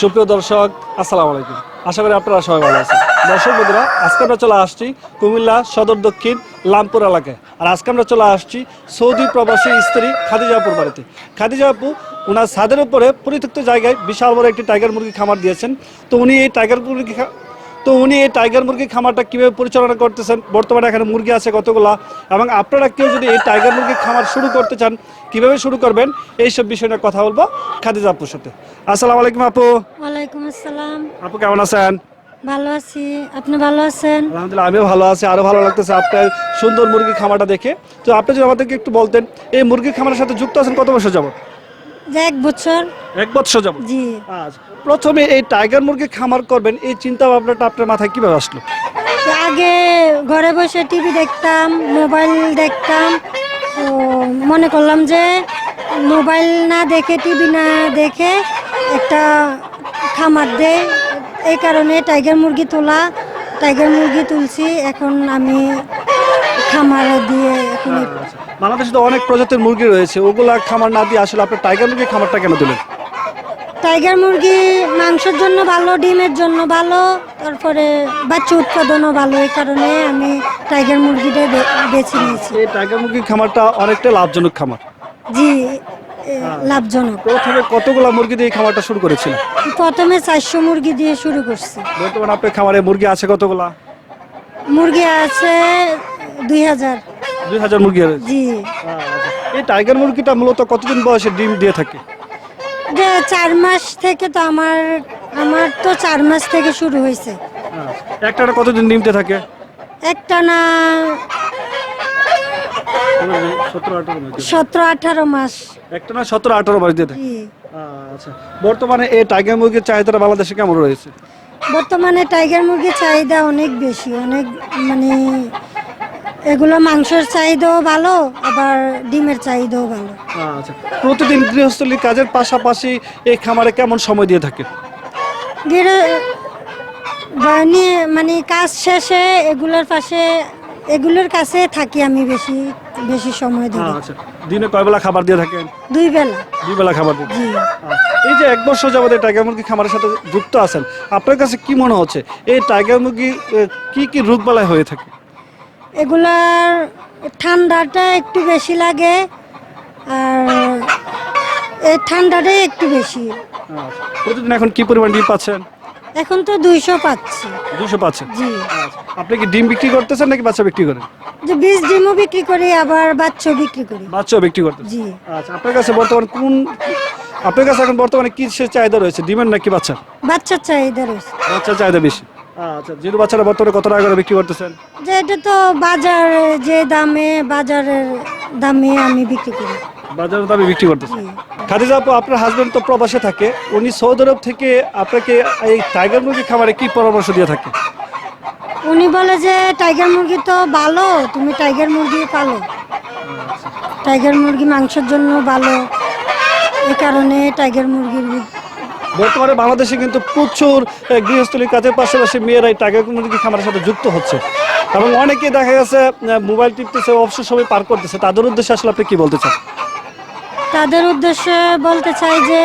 সুপ্রিয় দর্শক, আসসালামু আলাইকুম। আশা করি আপনারা সবাই ভালো আছেন। দর্শক বন্ধুরা, আজকে আমরা চলে আসছি কুমিল্লা সদর দক্ষিণ লামপুর এলাকায়। আর আজকে আমরা চলে আসছি সৌদি প্রবাসী স্ত্রী খাদিজাপুর বাড়িতে। খাদিজাপু ওনার ছাদের উপরে পরিত্যক্ত জায়গায় বিশাল বড় একটি টাইগার মুরগি খামার দিয়েছেন। তো উনি এই টাইগার মুরগি তো উনি এই টাইগার মুরগি খামারটা কীভাবে পরিচালনা করতেছেন? বর্তমানে এখানে মুরগি আছে কতগুলা? এবং আপনারা কেউ যদি এই টাইগার মুরগি খামার শুরু করতে চান কীভাবে শুরু করবেন? এইসব বিষয় নিয়ে কথা বলব খাদিজা আপুর সাথে। আসসালামু আলাইকুম আপু। ওয়ালাইকুম আসসালাম। আপু কেমন আছেন? ভালো আছি। আপনি ভালো আছেন? আলহামদুলিল্লাহ আমিও ভালো আছি আরও ভালো লাগতেছে আপনার সুন্দর মুরগি খামারটা দেখে। তো আপনি যদি আমাদেরকে একটু বলতেন এই মুরগি খামারের সাথে যুক্ত আছেন কত বছর যাবত যে এক বছর। এক বছর যাবত? জি। আচ্ছা প্রথমে এই টাইগার মুরগি খামার করবেন এই চিন্তা ভাবনাটা আপনার মাথায় কীভাবে আসলো? আগে ঘরে বসে টিভি দেখতাম মোবাইল দেখতাম তো মনে করলাম যে মোবাইল না দেখে টিভি না দেখে একটা খামার দেয় এই কারণে টাইগার মুরগি তোলা টাইগার মুরগি তুলছি। এখন আমি খামার দিয়ে এখন বাংলাদেশে তো অনেক প্রজাতির মুরগি রয়েছে। ওগুলা খামার না দিয়ে আসলে আপনার টাইগার মুরগি খামারটা কেন দিলেন? টাইগার মুরগি মাংসের জন্য ভালো ডিমের জন্য ভালো তারপরে বাচ্চা উৎপাদনও ভালো এই কারণে আমি টাইগার মুরগিটা বেছে নিয়েছি। এই টাইগার মুরগির খামারটা অনেকটা লাভজনক খামার। জি লাভজনক। প্রথমে কতগুলা মুরগি দিয়ে খামারটা শুরু করেছিলেন? প্রথমে চারশো মুরগি দিয়ে শুরু করছি। বর্তমানে আপনার খামারে মুরগি আছে কতগুলা? মুরগি আছে দুই হাজার। দুই হাজার মুরগি জি। এই টাইগার মুরগিটা মূলত কতদিন বয়সে ডিম দিয়ে থাকে? যে চার মাস থেকে তো আমার আমার তো চার মাস থেকে শুরু হয়েছে। একটা কতদিন থাকে একটা না সতেরো আঠারো মাস সতেরো একটা না সতেরো আঠারো মাস দিয়ে থাকে। আচ্ছা। বর্তমানে এই টাইগার মুরগির চাহিদাটা বাংলাদেশে কেমন রয়েছে? বর্তমানে টাইগার মুরগির চাহিদা অনেক বেশি অনেক মানে এগুলো মাংসের চাহিদাও ভালো আবার ডিমের চাহিদাও ভালো। আচ্ছা প্রতিদিন গৃহস্থলী কাজের পাশাপাশি এই খামারে কেমন সময় দিয়ে থাকে? মানে কাজ শেষে এগুলোর পাশে এগুলোর কাছে থাকি আমি বেশি বেশি সময় দিই আচ্ছা দিনে কয় বেলা খাবার দিয়ে থাকেন? দুই বেলা। দুই বেলা খাবার দিয়ে? জি। এই যে এক বছর যাবত এই টাইগার মুরগি খামারের সাথে যুক্ত আছেন আপনার কাছে কি মনে হচ্ছে? এই টাইগার মুরগি কি কি রোগ বালাই হয়ে থাকে? এগুলার ঠান্ডাটা একটু বেশি লাগে আর এই ঠান্ডাটাই একটু বেশি। প্রতিদিন এখন কি পরিমাণ ডিম পাচ্ছেন? এখন তো দুইশো পাচ্ছি। দুশো পাচ্ছেন? জি। আপনি কি ডিম বিক্রি করতেছেন নাকি বাচ্চা বিক্রি করেন? যে বীজ ডিমও বিক্রি করি আবার বাচ্চাও বিক্রি করি। বাচ্চাও বিক্রি করতে জি। আচ্ছা আপনার কাছে বর্তমানে কোন আপনার কাছে এখন বর্তমানে কি চাহিদা রয়েছে? ডিমের নাকি বাচ্চা বাচ্চার চাহিদা রয়েছে। বাচ্চার চাহিদা বেশি। আচ্ছা জিরো বাচ্চারা বর্তমানে কত টাকা করে বিক্রি করতেছেন? যে এটা তো বাজার যে দামে বাজারের দামে আমি বিক্রি করি। বাজারের দামে বিক্রি করতেছেন। খাদিজা আপু আপনার হাজবেন্ড তো প্রবাসে থাকে। উনি সৌদি আরব থেকে আপনাকে এই টাইগার মুরগি খামারে কি পরামর্শ দিয়ে থাকে? উনি বলে যে টাইগার মুরগি তো ভালো তুমি টাইগার মুরগি পালো। টাইগার মুরগি মাংসের জন্য ভালো। এই কারণে টাইগার মুরগির বর্তমানে বাংলাদেশে কিন্তু প্রচুর গৃহস্থলীর কাজের পাশাপাশি মেয়েরা এই টাইগার মুরগি খামারের সাথে যুক্ত হচ্ছে। এবং অনেকে দেখা গেছে মোবাইল টিপতেছে অবসর সময় পার করতেছে। তাদের উদ্দেশ্যে আসলে আপনি কি বলতে চান? তাদের উদ্দেশ্যে বলতে চাই যে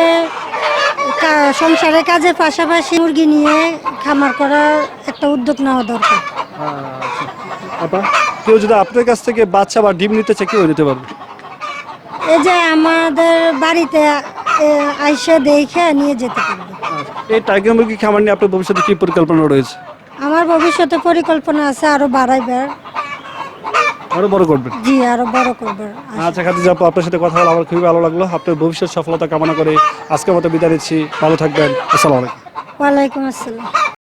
সংসারের কাজের পাশাপাশি মুরগি নিয়ে খামার করার একটা উদ্যোগ নেওয়া দরকার। আপা কেউ যদি আপনার কাছ থেকে বাচ্চা বা ডিম নিতে চায় কেউ নিতে পারবে? এই যে আমাদের বাড়িতে আইসে দেখে নিয়ে যেতে পারবে। এই টাইগার মুরগি খামার নিয়ে আপনার ভবিষ্যতে কি পরিকল্পনা রয়েছে? আমার ভবিষ্যতে পরিকল্পনা আছে আরও বাড়াইবার। আরও বড় করবেন? জি আরও বড় করবেন আচ্ছা খাদিজা আপু আপনার সাথে কথা বলে আমার খুবই ভালো লাগল। আপনার ভবিষ্যৎ সফলতা কামনা করে আজকের মতো বিদায় নিচ্ছি। ভালো থাকবেন। আসসালামু আলাইকুম। ওয়ালাইকুম আসসালাম।